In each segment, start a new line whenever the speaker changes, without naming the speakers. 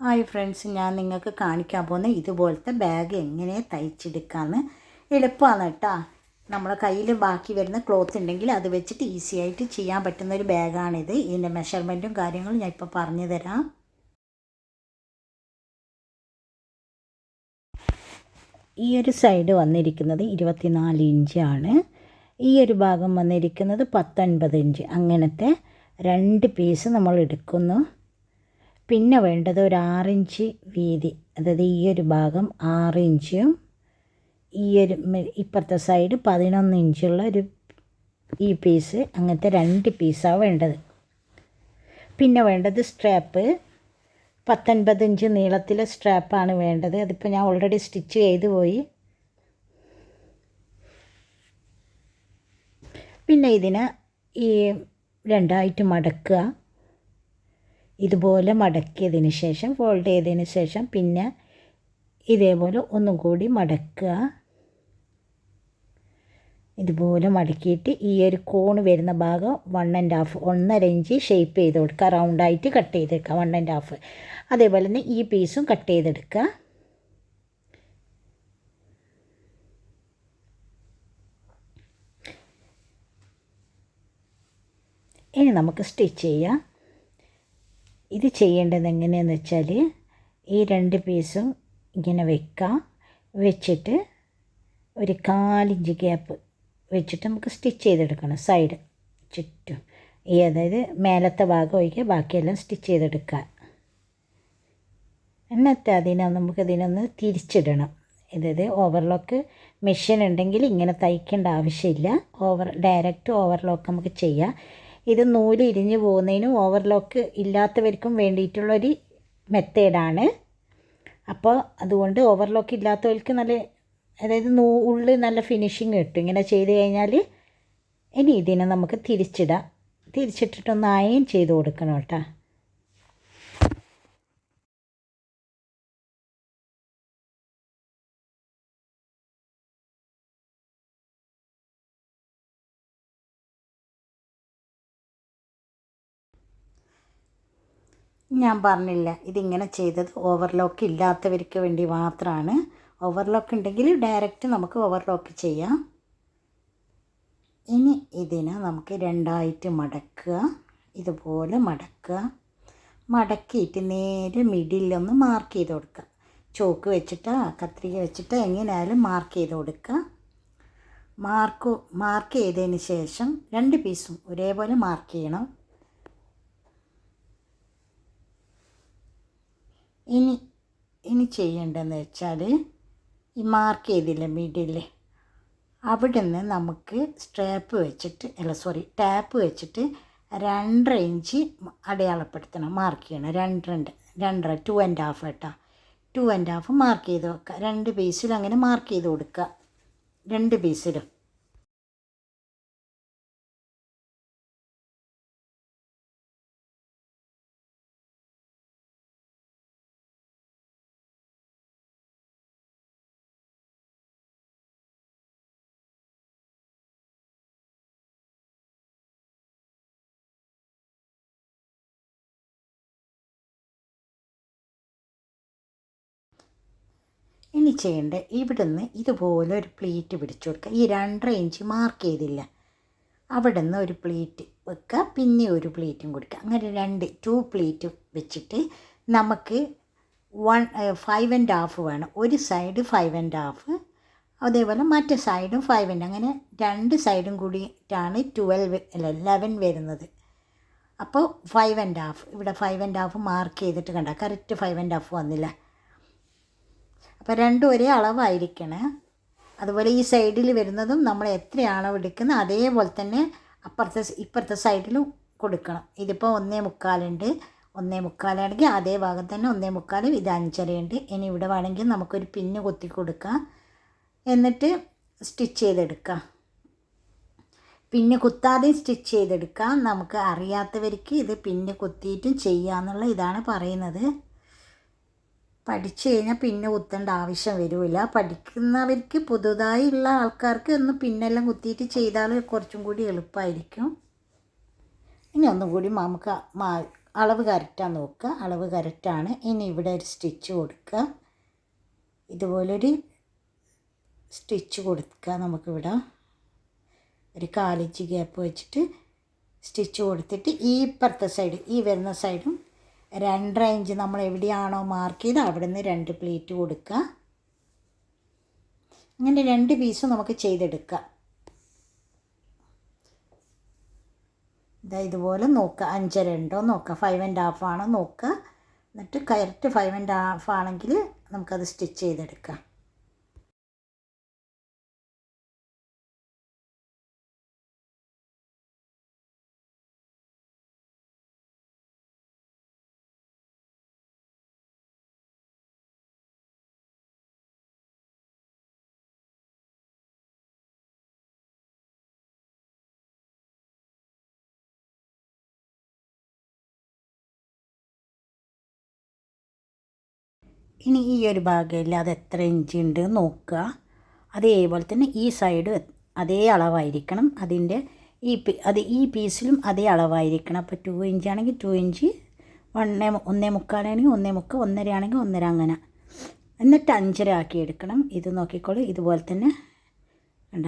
Hi friends ഞാൻ നിങ്ങൾക്ക് കാണിക്കാൻ പോകുന്ന ഇതുപോലത്തെ ബാഗ് എങ്ങനെ തയ്ച്ചെടുക്കാമെന്ന് എളുപ്പമാണ് കേട്ടോ. നമ്മളെ കയ്യിൽ ബാക്കി വരുന്ന ക്ലോത്ത് ഉണ്ടെങ്കിൽ അത് വെച്ചിട്ട് ഈസി ആയിട്ട് ചെയ്യാൻ പറ്റുന്ന ഒരു ബാഗാണിത് ഇതിന്റെ മെഷർമെന്റും കാര്യങ്ങളും ഞാൻ ഇപ്പോൾ പറഞ്ഞു തരാം. ഈ ഒരു സൈഡ് വന്നിരിക്കുന്നത് ഇരുപത്തിനാല് ഇഞ്ചാണ് ഈ ഒരു ഭാഗം വന്നിരിക്കുന്നത് പത്തൊൻപത് ഇഞ്ച് അങ്ങനത്തെ രണ്ട് പീസ് നമ്മൾ എടുക്കുന്നു. പിന്നെ വേണ്ടത് ഒരു ആറിഞ്ച് വീതി. അതായത് ഈ ഒരു ഭാഗം ആറ് ഇഞ്ചും ഈ ഒരു ഇപ്പുറത്തെ സൈഡ് പതിനൊന്ന് ഇഞ്ചുള്ള ഒരു ഈ പീസ് അങ്ങനത്തെ രണ്ട് പീസാണ് വേണ്ടത്. പിന്നെ വേണ്ടത് സ്ട്രാപ്പ് പത്തൊൻപത് ഇഞ്ച് നീളത്തിലെ സ്ട്രാപ്പാണ് വേണ്ടത്. അതിപ്പോൾ ഞാൻ ഓൾറെഡി സ്റ്റിച്ച് ചെയ്തു പോയി. പിന്നെ ഇതിനെ ഈ രണ്ടായിട്ട് മടക്കുക. ഇതുപോലെ മടക്കിയതിന് ശേഷം ഫോൾഡ് ചെയ്തതിന് ശേഷം പിന്നെ ഇതേപോലെ ഒന്നും കൂടി മടക്കുക. ഇതുപോലെ മടക്കിയിട്ട് ഈ ഒരു കോണ് വരുന്ന ഭാഗം വൺ ആൻഡ് ഹാഫ് ഒന്നര ഇഞ്ച് ഷേപ്പ് ചെയ്ത് കൊടുക്കുക. റൗണ്ടായിട്ട് കട്ട് ചെയ്തെടുക്കുക വൺ ആൻഡ് ഹാഫ് അതേപോലെ തന്നെ ഈ പീസും കട്ട് ചെയ്തെടുക്കുക ഇനി നമുക്ക് സ്റ്റിച്ച് ചെയ്യാം. ഇത് ചെയ്യേണ്ടത് എങ്ങനെയാണെന്ന് വെച്ചാൽ ഈ രണ്ട് പീസും ഇങ്ങനെ വെക്കാം. വെച്ചിട്ട് ഒരു കാലിഞ്ച് ഗ്യാപ്പ് വെച്ചിട്ട് നമുക്ക് സ്റ്റിച്ച് ചെയ്തെടുക്കണം സൈഡ് ചുറ്റും. ഈ അതായത് മേലത്തെ ഭാഗം ഒഴിക്കുക ബാക്കിയെല്ലാം സ്റ്റിച്ച് ചെയ്തെടുക്കുക എന്നിട്ട് അതിനെ നമുക്ക് ഇതിനൊന്ന് തിരിച്ചിടണം. അതായത് ഓവർലോക്ക് മെഷീൻ ഉണ്ടെങ്കിൽ ഇങ്ങനെ തയ്ക്കേണ്ട ആവശ്യമില്ല. ഓവർ ഡയറക്റ്റ് ഓവർലോക്ക് നമുക്ക് ചെയ്യാം. ഇത് നൂൽ ഇരിഞ്ഞു പോകുന്നതിനും ഓവർലോക്ക് ഇല്ലാത്തവർക്കും വേണ്ടിയിട്ടുള്ളൊരു മെത്തേഡാണ് അപ്പോൾ അതുകൊണ്ട് ഓവർലോക്ക് ഇല്ലാത്തവർക്ക് നല്ല അതായത് നൂ ഉള്ളിൽ നല്ല ഫിനിഷിങ് കിട്ടും. ഇങ്ങനെ ചെയ്ത് കഴിഞ്ഞാൽ ഇനി ഇതിനെ നമുക്ക് തിരിച്ചിടാം. തിരിച്ചിട്ടിട്ടൊന്ന് അയൺ ചെയ്ത് കൊടുക്കണം കേട്ടോ. ഞാൻ പറഞ്ഞില്ല. ഇതിങ്ങനെ ചെയ്തത് ഓവർലോക്ക് ഇല്ലാത്തവർക്ക് വേണ്ടി മാത്രമാണ് ഓവർലോക്ക് ഉണ്ടെങ്കിൽ ഡയറക്റ്റ് നമുക്ക് ഓവർലോക്ക് ചെയ്യാം. ഇനി ഇതിനെ നമുക്ക് രണ്ടായിട്ട് മടക്കുക. ഇതുപോലെ മടക്കുക. മടക്കിയിട്ട് നേരെ മിഡിലൊന്ന് മാർക്ക് ചെയ്ത് കൊടുക്കുക. ചോക്ക് വെച്ചിട്ട് കത്രിക വെച്ചിട്ട് എങ്ങനെയായാലും മാർക്ക് ചെയ്ത് കൊടുക്കുക. മാർക്ക് മാർക്ക് ചെയ്തതിന് ശേഷം രണ്ട് പീസും ഒരേപോലെ മാർക്ക് ചെയ്യണം. ഇനി ഇനി ചെയ്യേണ്ടതെന്ന് വെച്ചാൽ ഈ മാർക്ക് ചെയ്തില്ല മിഡിൽ അവിടെ നിന്ന് നമുക്ക് സ്ട്രാപ്പ് വെച്ചിട്ട് അല്ല സോറി ടാപ്പ് വെച്ചിട്ട് രണ്ടര ഇഞ്ച് അടയാളപ്പെടുത്തണം മാർക്ക് ചെയ്യണം. രണ്ട് രണ്ട് രണ്ടര ടു ആൻഡ് ഹാഫ് കേട്ടോ. ടു ആൻഡ് ഹാഫ് മാർക്ക് ചെയ്ത് വെക്കുക രണ്ട് പീസിലും അങ്ങനെ മാർക്ക് ചെയ്ത് കൊടുക്കുക രണ്ട് പീസിലും ഇനി ചെയ്യേണ്ട? ഇവിടുന്ന് ഇതുപോലെ ഒരു പ്ലേറ്റ് പിടിച്ചു കൊടുക്കുക. ഈ രണ്ടര ഇഞ്ച് മാർക്ക് ചെയ്തില്ല. അവിടെ നിന്ന് ഒരു പ്ലേറ്റ് വെക്കുക. പിന്നെ ഒരു പ്ലേറ്റും കൊടുക്കുക. അങ്ങനെ രണ്ട് ടു പ്ലേറ്റ് വെച്ചിട്ട് നമുക്ക് വൺ ഫൈവ് ആൻഡ് ഹാഫ് വേണം. ഒരു സൈഡ് ഫൈവ് ആൻഡ് ഹാഫ് അതേപോലെ മറ്റേ സൈഡും ഫൈവ് ആൻഡ് അങ്ങനെ രണ്ട് സൈഡും കൂടിയിട്ടാണ് ട്വൽവ് അല്ല ലെവൻ വരുന്നത്. അപ്പോൾ ഫൈവ് ആൻഡ് ഹാഫ് ഇവിടെ ഫൈവ് ആൻഡ് ഹാഫ് മാർക്ക് ചെയ്തിട്ട് കണ്ട. കറക്റ്റ് ഫൈവ് ആൻഡ് ഹാഫ് വന്നില്ല. അപ്പോൾ രണ്ടും ഒരേ അളവായിരിക്കണേ. അതുപോലെ ഈ സൈഡിൽ വരുന്നതും നമ്മൾ എത്ര അളവ് എടുക്കുന്ന അതേപോലെ തന്നെ അപ്പുറത്തെ ഇപ്പുറത്തെ സൈഡിലും കൊടുക്കണം. ഇതിപ്പോൾ ഒന്നേ മുക്കാലുണ്ട് ഒന്നേ മുക്കാലാണെങ്കിൽ അതേ ഭാഗം തന്നെ ഒന്നേ മുക്കാലും ഇത് അഞ്ചരയുണ്ട് ഇനി ഇവിടെ വേണമെങ്കിൽ നമുക്കൊരു പിന്ന് കൊത്തി കൊടുക്കാം. എന്നിട്ട് സ്റ്റിച്ച് ചെയ്തെടുക്കാം. പിന്നെ കുത്താതെയും സ്റ്റിച്ച് ചെയ്തെടുക്കാം. നമുക്ക് അറിയാത്തവർക്ക് ഇത് പിന്നെ കുത്തിയിട്ടും ചെയ്യാമെന്നുള്ള ഇതാണ് പറയുന്നത്. പഠിച്ചു കഴിഞ്ഞാൽ പിന്നെ കുത്തേണ്ട ആവശ്യം വരില്ല പഠിക്കുന്നവർക്ക് പുതുതായുള്ള ആൾക്കാർക്ക് ഒന്ന് പിന്നെല്ലാം കുത്തിയിട്ട് ചെയ്താൽ കുറച്ചും കൂടി എളുപ്പമായിരിക്കും ഇനി ഒന്നും കൂടി നമുക്ക് അളവ് കറക്റ്റാണ് നോക്കുക. അളവ് കറക്റ്റാണ് ഇനി ഇവിടെ ഒരു സ്റ്റിച്ച് കൊടുക്കുക. ഇതുപോലൊരു സ്റ്റിച്ച് കൊടുക്കുക നമുക്കിവിടെ. ഒരു കാലിഞ്ച് ഗ്യാപ്പ് വെച്ചിട്ട് സ്റ്റിച്ച് കൊടുത്തിട്ട് ഈ ഇപ്പുറത്തെ സൈഡ് ഈ വരുന്ന സൈഡും രണ്ടര ഇഞ്ച് നമ്മൾ എവിടെയാണോ മാർക്ക് ചെയ്ത് അവിടെ നിന്ന് രണ്ട് പ്ലേറ്റ് കൊടുക്കുക. അങ്ങനെ രണ്ട് പീസും നമുക്ക് ചെയ്തെടുക്കാം ഇതാ ഇതുപോലെ നോക്കുക. അഞ്ചര ഉണ്ടോ നോക്കുക. ഫൈവ് ആൻഡ് ഹാഫ് ആണോ നോക്കുക. എന്നിട്ട് കറക്റ്റ് ഫൈവ് ആൻഡ് ഹാഫ് ആണെങ്കിൽ നമുക്കത് സ്റ്റിച്ച് ചെയ്തെടുക്കാം. ഇനി ഈ ഒരു ഭാഗമില്ല. അത് എത്ര ഇഞ്ച് ഉണ്ട് നോക്കുക. അതേപോലെ തന്നെ ഈ സൈഡ് അതേ അളവായിരിക്കണം. അതിന്റെ ഈ അത് ഈ പീസിലും അതേ അളവായിരിക്കണം. അപ്പോൾ ടു ഇഞ്ച് ആണെങ്കിൽ ടു ഇഞ്ച് ഒന്നേ ഒന്നേ മുക്കാലാണെങ്കിൽ ഒന്നേ മുക്ക ഒന്നര ആണെങ്കിൽ ഒന്നര അങ്ങനെ. എന്നിട്ട് അഞ്ചര ആക്കി എടുക്കണം. ഇത് നോക്കിക്കോളൂ. ഇതുപോലെ തന്നെ വേണ്ട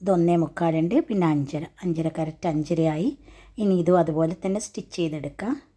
ഇത് ഒന്നേ മുക്കാലുണ്ട് പിന്നെ അഞ്ചര. അഞ്ചര കറക്റ്റ് അഞ്ചരയായി. ഇനി ഇതും അതുപോലെ തന്നെ സ്റ്റിച്ച് ചെയ്തെടുക്കാം.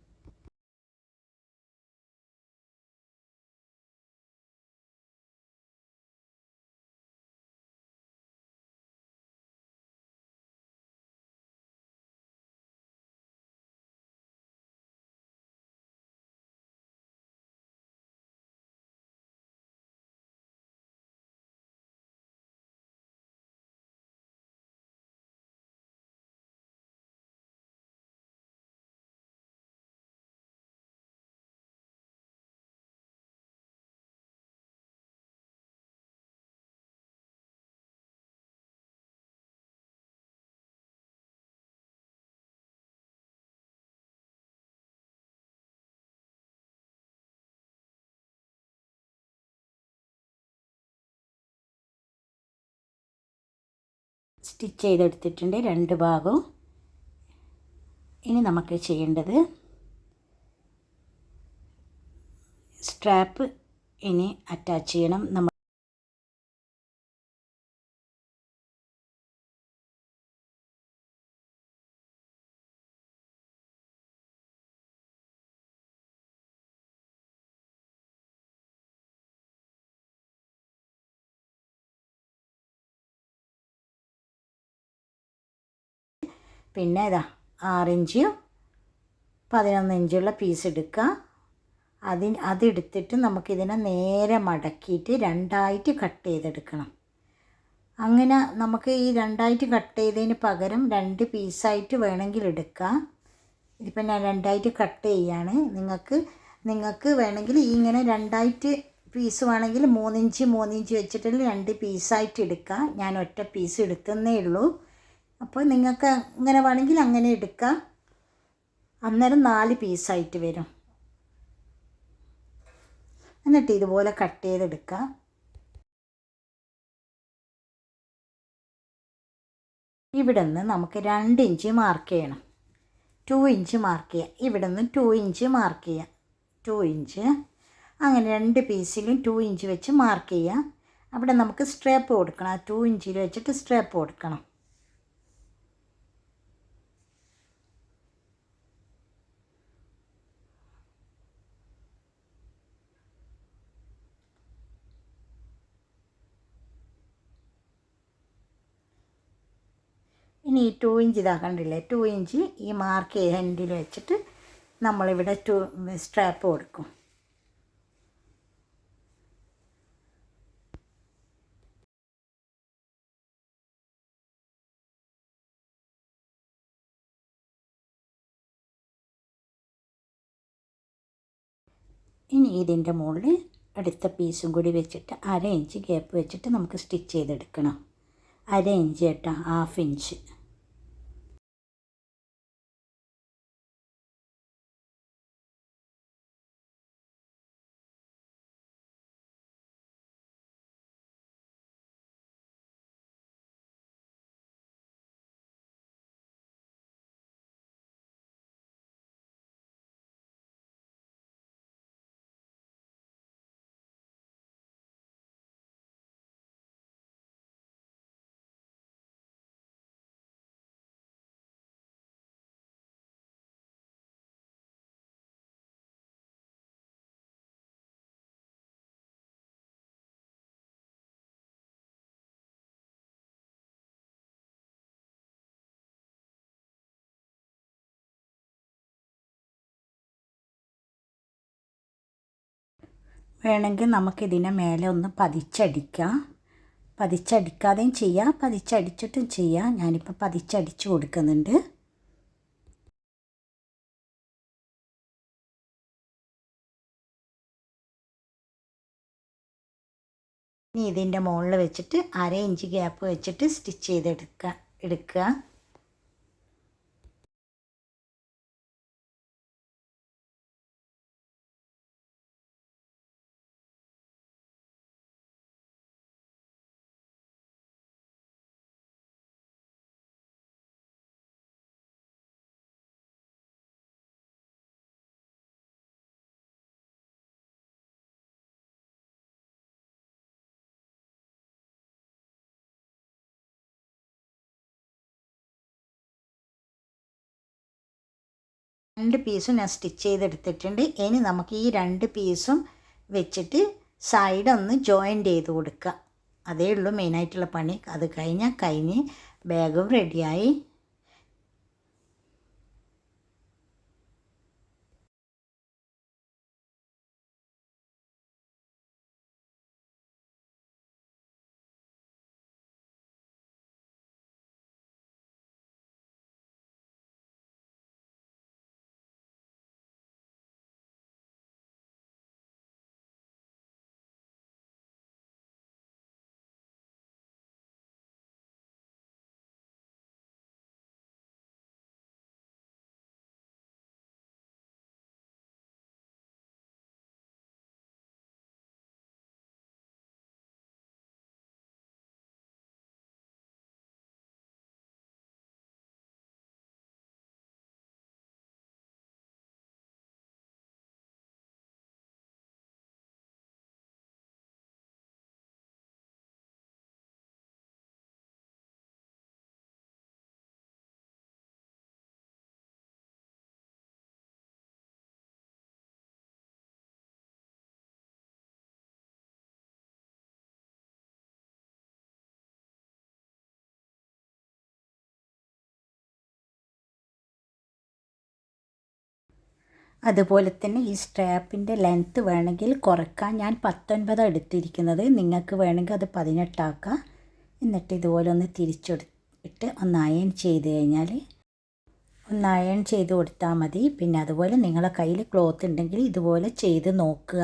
സ്റ്റിച്ച് ചെയ്തെടുത്തിട്ടുണ്ട് രണ്ട് ഭാഗവും. ഇനി നമുക്ക് ചെയ്യേണ്ടത് സ്ട്രാപ്പ് ഇനി അറ്റാച്ച് ചെയ്യണം. നമ്മൾ പിന്നെ ഇതാ ആറിഞ്ച് പതിനൊന്ന് ഇഞ്ചുള്ള പീസ് എടുക്കുക. അതിന് അതെടുത്തിട്ട് നമുക്കിതിനെ നേരെ മടക്കിയിട്ട് രണ്ടായിട്ട് കട്ട് ചെയ്തെടുക്കണം. അങ്ങനെ നമുക്ക് ഈ രണ്ടായിട്ട് കട്ട് ചെയ്തതിന് പകരം രണ്ട് പീസായിട്ട് വേണമെങ്കിൽ എടുക്കാം. ഇതിപ്പോൾ ഞാൻ രണ്ടായിട്ട് കട്ട് ചെയ്യാണ്. നിങ്ങൾക്ക് നിങ്ങൾക്ക് വേണമെങ്കിൽ ഇങ്ങനെ രണ്ടായിട്ട് പീസ് വേണമെങ്കിൽ മൂന്നിഞ്ച് മൂന്നിഞ്ച് വെച്ചിട്ടുള്ള രണ്ട് പീസായിട്ട് എടുക്കാം. ഞാൻ ഒറ്റ പീസ് എടുത്തന്നേ ഉള്ളൂ. അപ്പോൾ നിങ്ങൾക്ക് ഇങ്ങനെ വേണമെങ്കിൽ അങ്ങനെ എടുക്കാം. അന്നേരം നാല് പീസായിട്ട് വരും. എന്നിട്ട് ഇതുപോലെ കട്ട് ചെയ്തെടുക്കുക ഇവിടെ നിന്ന് നമുക്ക് രണ്ട് ഇഞ്ച് മാർക്ക് ചെയ്യണം. ടു ഇഞ്ച് മാർക്ക് ചെയ്യാം. ഇവിടെ നിന്ന് ടു ഇഞ്ച് മാർക്ക് ചെയ്യാം. ടു ഇഞ്ച് അങ്ങനെ രണ്ട് പീസിലും ടു ഇഞ്ച് വെച്ച് മാർക്ക് ചെയ്യാം. അവിടെ നമുക്ക് സ്ട്രേപ്പ് കൊടുക്കണം. ആ ടു ഇഞ്ചിൽ വെച്ചിട്ട് സ്ട്രേപ്പ് കൊടുക്കണം. ഇനി ഈ ടു ഇഞ്ച് ഇതാ കണ്ടില്ലേ? ടു ഇഞ്ച് ഈ മാർക്ക് ഹെൻഡിൽ വെച്ചിട്ട് നമ്മളിവിടെ ടു സ്ട്രാപ്പ് കൊടുക്കും. ഇനി ഇതിന്റെ മുകളിൽ അടുത്ത പീസും കൂടി വെച്ചിട്ട് അര ഇഞ്ച് ഗ്യാപ്പ് വെച്ചിട്ട് നമുക്ക് സ്റ്റിച്ച് ചെയ്തെടുക്കണം. അര ഇഞ്ച് കേട്ടോ ഹാഫ് ഇഞ്ച് വേണമെങ്കിൽ നമുക്കിതിനെ മേലെ ഒന്ന് പതിച്ചടിക്കാം. പതിച്ചടിക്കാതെയും ചെയ്യാം. പതിച്ചടിച്ചിട്ടും ചെയ്യാം. ഞാനിപ്പോൾ പതിച്ചടിച്ച് കൊടുക്കുന്നുണ്ട്. ഇനി ഇതിന്റെ മുകളിൽ വെച്ചിട്ട് അര ഇഞ്ച് ഗ്യാപ്പ് വെച്ചിട്ട് സ്റ്റിച്ച് ചെയ്തെടുക്കുക എടുക്കുക. രണ്ട് പീസും ഞാൻ സ്റ്റിച്ച് ചെയ്തെടുത്തിട്ടുണ്ട്. ഇനി നമുക്ക് ഈ രണ്ട് പീസും വെച്ചിട്ട് സൈഡ് ഒന്ന് ജോയിന്റ് ചെയ്ത് കൊടുക്കുക. അതേ ഉള്ളൂ മെയിനായിട്ടുള്ള പണി. അത് കഴിഞ്ഞാൽ കഴിഞ്ഞ് ബാഗും റെഡിയായി അതുപോലെ തന്നെ ഈ സ്ട്രാപ്പിന്റെ ലെങ്ത്ത് വേണമെങ്കിൽ കുറയ്ക്കാൻ ഞാൻ പത്തൊൻപത് എടുത്തിരിക്കുന്നത്. നിങ്ങൾക്ക് വേണമെങ്കിൽ അത് പതിനെട്ടാക്കാം. എന്നിട്ട് ഇതുപോലെ ഒന്ന് തിരിച്ചെടുത്തിട്ട് ഒന്ന് അയൺ ചെയ്ത് കഴിഞ്ഞാൽ ഒന്ന് അയൺ ചെയ്ത് കൊടുത്താൽ മതി. പിന്നെ അതുപോലെ നിങ്ങളെ കയ്യിൽ ക്ലോത്ത് ഉണ്ടെങ്കിൽ ഇതുപോലെ ചെയ്ത് നോക്കുക.